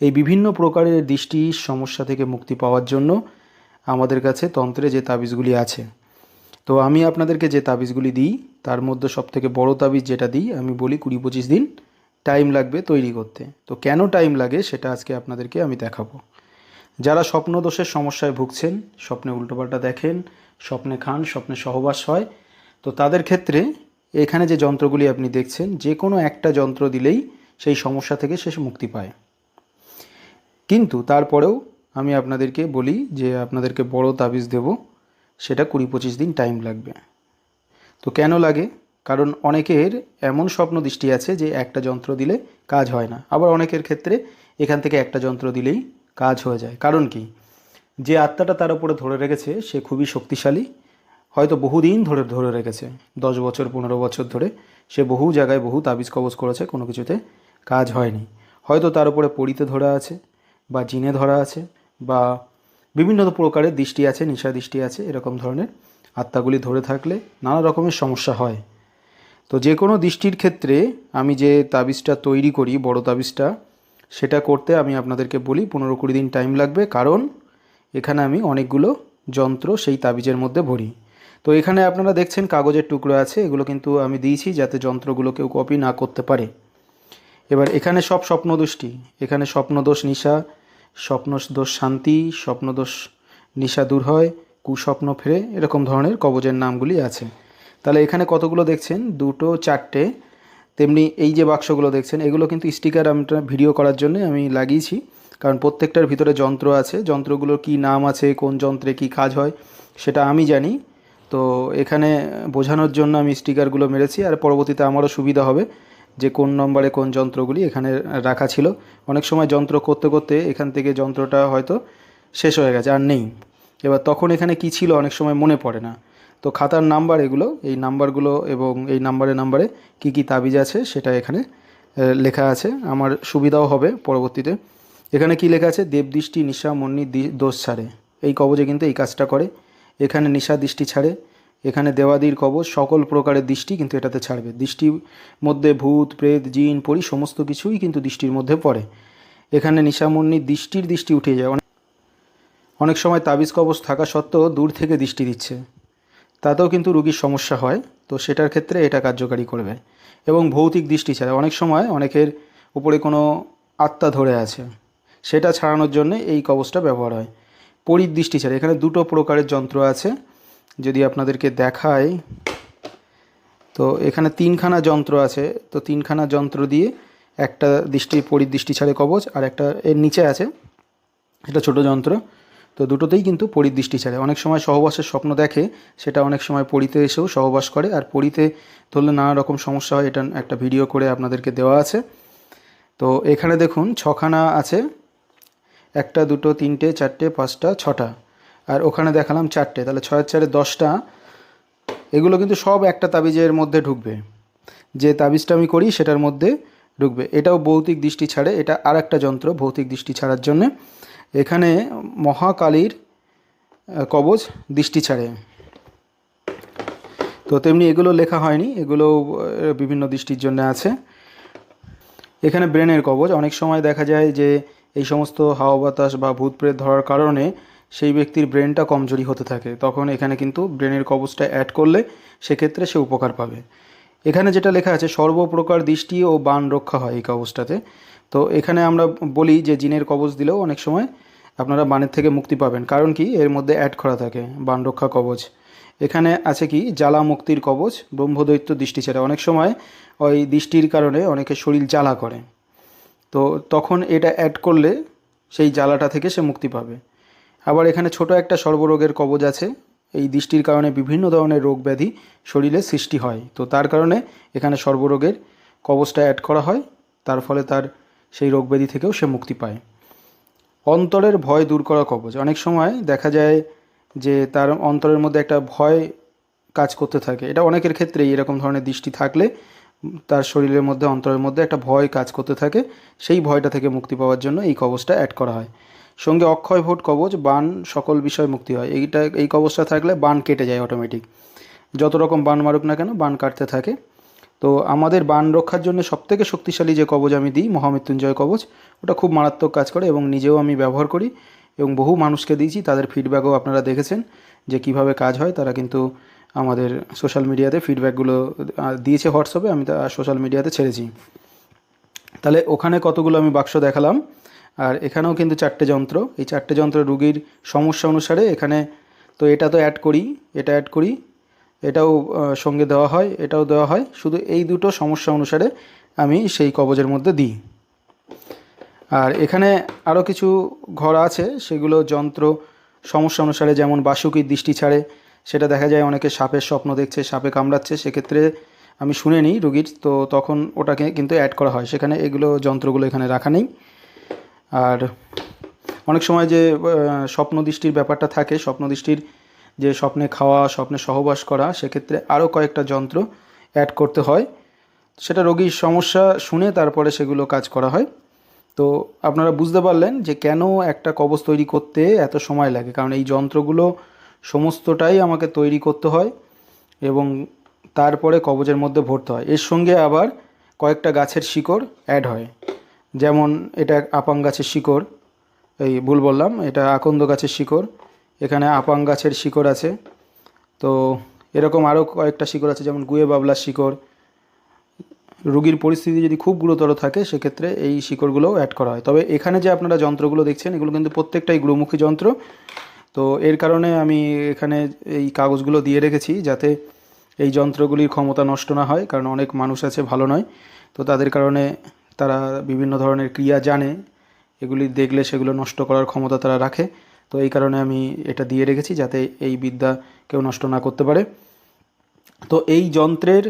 এই বিভিন্ন প্রকারের দৃষ্টির সমস্যা থেকে মুক্তি পাওয়ার জন্য আমাদের কাছে তন্ত্রে যে তাবিজগুলি আছে। তো আমি আপনাদেরকে যে তাবিজগুলি দিই, তার মধ্যে সবথেকে বড় তাবিজ যেটা দিই, আমি বলি কুড়ি পঁচিশ দিন টাইম লাগবে তৈরি করতে। তো কেন টাইম লাগে সেটা আজকে আপনাদেরকে আমি দেখাবো। যারা স্বপ্নদোষের সমস্যায় ভুগছেন, স্বপ্নে উল্টোপাল্টা দেখেন, স্বপ্নে খান, স্বপ্নে সহবাস হয়, তো তাদের ক্ষেত্রে এখানে যে যন্ত্রগুলি আপনি দেখছেন, যে কোনো একটা যন্ত্র দিলেই সেই সমস্যা থেকে সে মুক্তি পায়। কিন্তু তারপরেও আমি আপনাদেরকে বলি যে আপনাদেরকে বড় তাবিজ দেব, সেটা কুড়ি পঁচিশ দিন টাইম লাগবে। তো কেন লাগে? কারণ অনেকের এমন স্বপ্ন দৃষ্টি আছে যে একটা যন্ত্র দিলে কাজ হয় না। আবার অনেকের ক্ষেত্রে এখান থেকে একটা যন্ত্র দিলেই কাজ হয়ে যায়। কারণ কি? যে আত্মাটা তার উপরে ধরে রেখেছে, সে খুবই শক্তিশালী। হয়তো বহুদিন ধরে ধরে রেখেছে। দশ বছর, পনেরো বছর ধরে সে বহু জায়গায় বহু তাবিজ কবজ করেছে, কোনো কিছুতে কাজ হয়নি। হয়তো তার উপরে পড়িতে ধরা আছে। বা জিনে ধরা আছে বা বিভিন্ন প্রকারের দৃষ্টি আছে, নিশা দৃষ্টি আছে, এরকম ধরনের আত্মাগুলি ধরে থাকলে নানা রকমের সমস্যা হয়। তো যে কোনো দৃষ্টির ক্ষেত্রে আমি যে তাবিজটা তৈরি করি, বড় তাবিজটা, সেটা করতে আমি আপনাদেরকে বলি, পনেরো কুড়ি দিন টাইম লাগবে। কারণ এখানে আমি অনেকগুলো যন্ত্র সেই তাবিজের মধ্যে ভরি। তো এখানে আপনারা দেখছেন কাগজের টুকরো আছে, এগুলো কিন্তু আমি দিয়েছি যাতে যন্ত্রগুলো কেউ কপি না করতে পারে। এবার এখানে সব স্বপ্নদোষটি এখানে স্বপ্নদোষ, নিশা স্বপ্নদোষ শান্তি স্বপ্নদোষ নিশা দূর হয়, কুস্বপ্ন ফেরে, এরকম ধরনের কবজের নামগুলি আছে। তাহলে এখানে কতগুলো দেখছেন? দুটো, চারটে। তেমনি এই যে বাক্সগুলো দেখছেন, এগুলো কিন্তু স্টিকার আমরা ভিডিও করার জন্য আমি লাগিয়েছি। কারণ প্রত্যেকটার ভিতরে যন্ত্র আছে। যন্ত্রগুলোর কি নাম আছে, কোন যন্ত্রে কি কাজ হয়, সেটা আমি জানি। তো এখানে বোঝানোর জন্য আমি স্টিকারগুলো মেরেছি। আর পরবর্তীতে আমারও সুবিধা হবে। যে কোন নম্বরে কোন যন্ত্রগুলি এখানে রাখা ছিল। অনেক সময় যন্ত্র করতে করতে এখান থেকে যন্ত্রটা হয়তো শেষ হয়ে গেছে, আর নেই। এবার তখন এখানে কি ছিল অনেক সময় মনে পড়ে না। তো খাতার নাম্বার এগুলো, এই নাম্বারগুলো এবং এই নাম্বারে নাম্বারে কি কি তাবিজ আছে সেটা এখানে লেখা আছে। আমার সুবিধাও হবে পরবর্তীতে। এখানে কি লেখা আছে? দেবদৃষ্টি নিশা, মন্নি দোষ ছাড়ে। এই কবজে কিন্তু এই কাজটা করে। এখানে নিশা দৃষ্টি ছাড়ে। এখানে দেওয়াদির কবচ, সকল প্রকারের দৃষ্টি কিন্তু এটাতে ছাড়বে। দৃষ্টির মধ্যে ভূত, প্রেত, জিন, পরি, সমস্ত কিছুই কিন্তু দৃষ্টির মধ্যে পড়ে। এখানে নিশামন্নি দৃষ্টির দৃষ্টি উঠে যায়। অনেক- অনেক সময় তাবিজ কবচ থাকা সত্ত্বেও দূর থেকে দৃষ্টি দিচ্ছে। তাতেও কিন্তু রুগীর সমস্যা হয়। তো সেটার ক্ষেত্রে এটা কার্যকারী করবে। এবং ভৌতিক দৃষ্টি ছাড়া। অনেক সময় অনেকের উপরে কোনো আত্মা ধরে আছে। সেটা ছাড়ানোর জন্য এই কবচটা ব্যবহার হয়। পরিদৃষ্টি ছাড়া। এখানে দুটো প্রকারের যন্ত্র আছে। যদি আপনাদেরকে দেখাই, তো এখানে তিনখানা যন্ত্র আছে। তো তিনখানা যন্ত্র দিয়ে একটা দৃষ্টি, পরিদৃষ্টি ছাড়ে কবচ আর একটা এর নিচে আছে এটা ছোট যন্ত্র। তো দুটোতেই কিন্তু পরিদৃষ্টি ছাড়ে। অনেক সময় সহবাসের স্বপ্ন দেখে, সেটা অনেক সময় পরিতে এসেও সহবাস করে। আর পরিতে ধরলে নানা রকম সমস্যা হয়, এটা একটা ভিডিও করে আপনাদেরকে দেওয়া আছে। তো এখানে দেখুন, ছখানা আছে। একটা, দুটো, তিনটে, চারটে, পাঁচটা, ছটা। আর ওখানে দেখালাম চারটে, তাহলে ছয়ের চারে দশটা। এগুলো কিন্তু সব একটা তাবিজের মধ্যে ঢুকবে। যে তাবিজটা আমি করি সেটার মধ্যে ঢুকবে। এটাও ভৌতিক দৃষ্টি ছাড়ে, এটা আর একটা যন্ত্র ভৌতিক দৃষ্টি ছাড়ার জন্যে। এখানে মহাকালীর কবচ দৃষ্টি ছাড়ে। তো তেমনি এগুলো লেখা হয়নি এগুলো বিভিন্ন দৃষ্টির জন্য আছে। এখানে ব্রেনের কবজ, অনেক সময় দেখা যায় যে এই সমস্ত হাওয়া বাতাস বা ভূত প্রেত ধরার কারণে সেই ব্যক্তির ব্রেনটা কমজোরি হতে থাকে। তখন এখানে কিন্তু ব্রেনের কবজটা অ্যাড করলে সেক্ষেত্রে সে উপকার পাবে। এখানে যেটা লেখা আছে, সর্বপ্রকার দৃষ্টি ও বান রক্ষা হয় এই কবজটাতে। তো এখানে আমরা বলি যে জিনের কবজ দিলেও অনেক সময় আপনারা বানের থেকে মুক্তি পাবেন। কারণ কি? এর মধ্যে অ্যাড করা থাকে, বান রক্ষা কবচ এখানে আছে কি? জ্বালা মুক্তির কবচ ব্রহ্মদৈত্য দৃষ্টি ছেড়ে। অনেক সময় ওই দৃষ্টির কারণে অনেকে শরীর জ্বালা করে। তো তখন এটা অ্যাড করলে সেই জ্বালাটা থেকে সে মুক্তি পাবে। আবার এখানে ছোট একটা সর্বরোগের কবজ আছে। এই দৃষ্টির কারণে বিভিন্ন ধরনের রোগ ব্যাধি শরীরে সৃষ্টি হয়। তো তার কারণে এখানে সর্বরোগের কবজটা অ্যাড করা হয়। তার ফলে তার সেই রোগ ব্যাধি থেকেও সে মুক্তি পায়। অন্তরের ভয় দূর করা কবজ। অনেক সময় দেখা যায় যে তার অন্তরের মধ্যে একটা ভয় কাজ করতে থাকে। এটা অনেকের ক্ষেত্রেই এরকম ধরনের দৃষ্টি থাকলে তার শরীরের মধ্যে, অন্তরের মধ্যে একটা ভয় কাজ করতে থাকে। সেই ভয়টা থেকে মুক্তি পাওয়ার জন্য এই কবচটা অ্যাড করা হয়। সঙ্গে অক্ষয় ভোট কবচ, বান সকল বিষয় মুক্তি হয়। এইটা, এই কবচটা থাকলে বান কেটে যায় অটোমেটিক যত রকম বান মারুক না কেন, বান কাটতে থাকে। তো আমাদের বান রক্ষার জন্য সবথেকে শক্তিশালী যে কবচ আমি দিই, মহামৃত্যুঞ্জয় কবচ, ওটা খুব মারাত্মক কাজ করে এবং নিজেও আমি ব্যবহার করি এবং বহু মানুষকে দিয়েছি। তাদের ফিডব্যাকও আপনারা দেখেছেন যে কীভাবে কাজ হয়। তারা কিন্তু আমাদের সোশ্যাল মিডিয়াতে ফিডব্যাকগুলো দিয়েছে হোয়াটসঅ্যাপে, আমি তা সোশ্যাল মিডিয়াতে ছেড়েছি। তাহলে ওখানে কতগুলো আমি বাক্স দেখালাম? আর এখানেও কিন্তু চারটে যন্ত্র। এই চারটে যন্ত্র রুগীর সমস্যা অনুসারে এখানে তো এটা তো অ্যাড করি, এটা অ্যাড করি, এটাও সঙ্গে দেওয়া হয়, এটাও দেওয়া হয়। শুধু এই দুটো সমস্যা অনুসারে আমি সেই কবজের মধ্যে দিই। আর এখানে আরও কিছু ঘর আছে, সেগুলো যন্ত্র সমস্যা অনুসারে যেমন বাসুকির দৃষ্টি ছাড়ে, সেটা দেখা যায় অনেকে সাপের স্বপ্ন দেখছে, সাপে কামড়াচ্ছে, সেক্ষেত্রে আমি শুনে নিই রুগীর, তো তখন ওটাকে কিন্তু অ্যাড করা হয়। সেখানে এগুলো যন্ত্রগুলো এখানে রাখা নেই। আর অনেক সময় যে আহ, স্বপ্ন দৃষ্টির ব্যাপারটা থাকে স্বপ্ন দৃষ্টির যে স্বপ্নে খাওয়া স্বপ্নে সহবাস করা সেক্ষেত্রে আরও কয়েকটা যন্ত্র অ্যাড করতে হয়। সেটা রোগীর সমস্যা শুনে তারপরে সেগুলো কাজ করা হয়। তো আপনারা বুঝতে পারলেন যে কেন একটা কবচ তৈরি করতে এত সময় লাগে। কারণ এই যন্ত্রগুলো সমস্তটাই আমাকে তৈরি করতে হয় এবং তারপরে কবজের মধ্যে ভরতে হয়। এর সঙ্গে আবার কয়েকটা গাছের শিকড় অ্যাড হয়। যেমন এটা আপাং গাছের শিকড়, এই ভুল বললাম, এটা আকন্দ গাছের শিকড়, এখানে আপাং গাছের শিকড় আছে। তো এরকম আরও কয়েকটা শিকড় আছে, যেমন গুয়ে বাবলার শিকড়। রোগীর পরিস্থিতি যদি খুব গুরুতর থাকে, সেক্ষেত্রে এই শিকড়গুলোও অ্যাড করা হয়। তবে এখানে যে আপনারা যন্ত্রগুলো দেখছেন, এগুলো কিন্তু প্রত্যেকটাই গুরুমুখী যন্ত্র। তো এর কারণে আমি এখানে এই কাগজগুলো দিয়ে রেখেছি, যাতে এই যন্ত্রগুলির ক্ষমতা নষ্ট না হয়, কারণ অনেক মানুষ আছে, ভালো নয়। তো তাদের কারণে তারা বিভিন্ন ধরনের ক্রিয়া জানে, এগুলি দেখলে সেগুলো নষ্ট করার ক্ষমতা তারা রাখে। তো এই কারণে আমি এটা দিয়ে রেখেছি যাতে এই বিদ্যা কেউ নষ্ট না করতে পারে। তো এই যন্ত্রের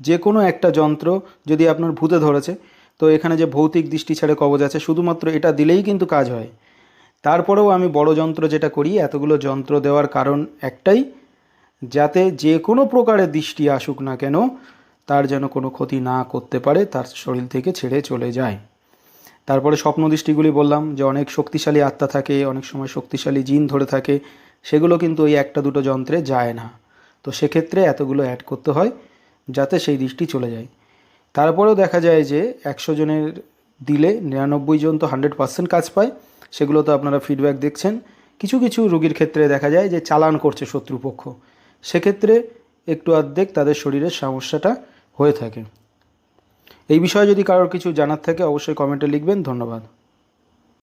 যে কোনো একটা যন্ত্র যদি আপনার ভূতে ধরেছে, তো এখানে যে ভৌতিক দৃষ্টি ছেড়ে কবজ আছে, শুধুমাত্র এটা দিলেই কিন্তু কাজ হয়। তারপরেও আমি বড় যন্ত্র যেটা করি, এতগুলো যন্ত্র দেওয়ার কারণ একটাই, যাতে যে কোনো প্রকারের দৃষ্টি আসুক না কেন তার যেন কোনো ক্ষতি না করতে পারে, তার শরীর থেকে ছেড়ে চলে যায়। তারপরে স্বপ্ন দৃষ্টিগুলি বললাম যে অনেক শক্তিশালী আত্মা থাকে, অনেক সময় শক্তিশালী জিন ধরে থাকে, সেগুলো কিন্তু ওই একটা দুটো যন্ত্রে যায় না। তো সেক্ষেত্রে এতগুলো অ্যাড করতে হয় যাতে সেই দৃষ্টি চলে যায়। তারপরেও দেখা যায় যে একশো জনের দিলে নিরানব্বই জন তো হান্ড্রেড পার্সেন্ট কাজ পায়, সেগুলো তো আপনারা ফিডব্যাক দেখছেন। কিছু কিছু রোগীর ক্ষেত্রে দেখা যায় যে চালান করছে শত্রুপক্ষ। সেক্ষেত্রে একটু অর্ধেক তাদের শরীরের সমস্যাটা হয়ে থাকে। এই বিষয়ে যদি কারোর কিছু জানার থাকে অবশ্যই কমেন্টে লিখবেন। ধন্যবাদ।